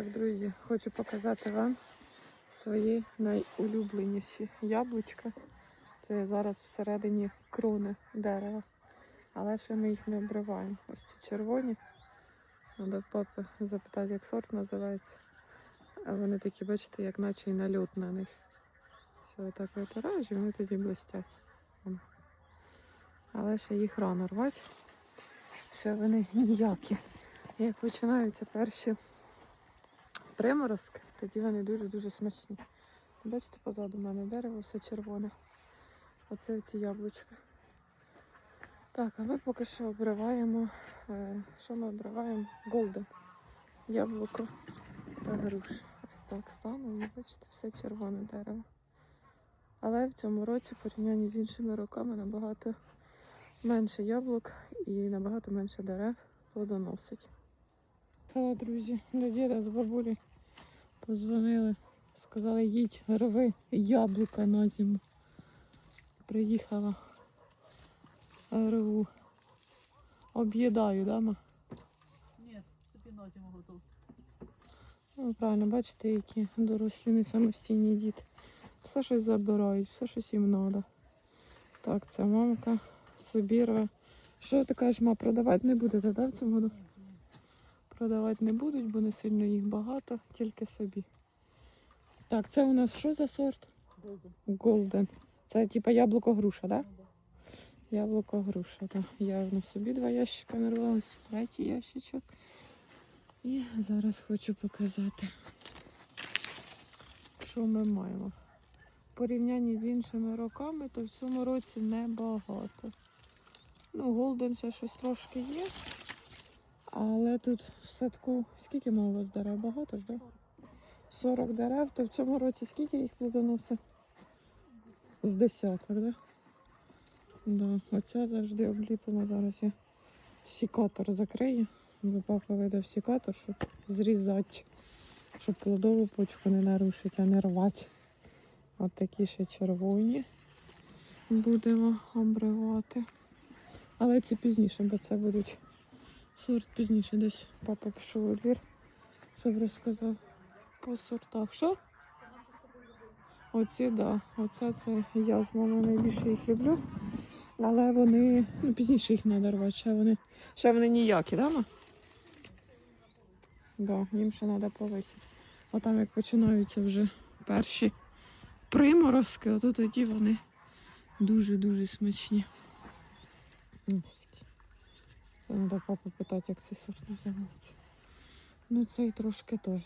Так, друзі, хочу показати вам свої найулюбленіші яблучка. Це зараз всередині крони дерева. Але ще ми їх не обриваємо. Ось ці червоні. Треба папи запитати, як сорт називається. А вони такі, бачите, як наче і нальот на них. Все отак витираєш і вони тоді блистять. Але ще їх рано рвати. Ще вони ніякі. Як починаються перші приморозки, тоді вони дуже-дуже смачні. Бачите, позаду в мене дерево все червоне. Оце оці яблучка. Так, а ми поки що обриваємо. е, Що ми обриваємо? Голден. Яблуко та груші. Ось так стану і бачите, все червоне дерево. Але в цьому році, в порівнянні з іншими роками, набагато менше яблук і набагато менше дерев плодоносить. Друзі, до діда з бабулі позвонили, сказали, їдь, рви яблука на зиму. Приїхала, рву. Об'їдаю, да, ма? Ні, собі на зиму готов. Ну, правильно, бачите, які дорослі не самостійні діти. Все щось забирають, все щось їм треба. Так, це мамка собі рве. Що ти кажеш, ма, продавати не будете, так, в цьому году? Продавати не будуть, бо не сильно їх багато, тільки собі. Так, це у нас що за сорт? Голден. Це типа яблуко груша, так? Да? Яблуко груша, так. Я на собі два ящика нарвала, третій ящичок. І зараз хочу показати, що ми маємо. В порівнянні з іншими роками, то в цьому році небагато. Ну, голден ще щось трошки є. Але тут в садку скільки мало у вас дерев? Багато ж, так? 40 дерев, то в цьому році скільки їх плодоносить? З десяток, так? Да? Оця завжди обліплена. Зараз я сікатор закрию, бо папа видав сікатор, щоб зрізати, щоб плодову почку не нарушити, а не рвати. От такі ще червоні будемо обривати. Але ці пізніше, бо це будуть сорт пізніше. Десь папа пішов у двір, щоб розказав по сортах. Що? Оці. Да. Оце це я з мамою найбільше їх люблю. Але вони, ну, пізніше їх треба рвати. Ще вони, ще вони ніякі, да, ма? Да, їм ще треба повисити. А там як починаються вже перші приморозки, ото тоді вони дуже-дуже смачні. Ось треба папу питати, як цей сорт називається. Ну цей трошки теж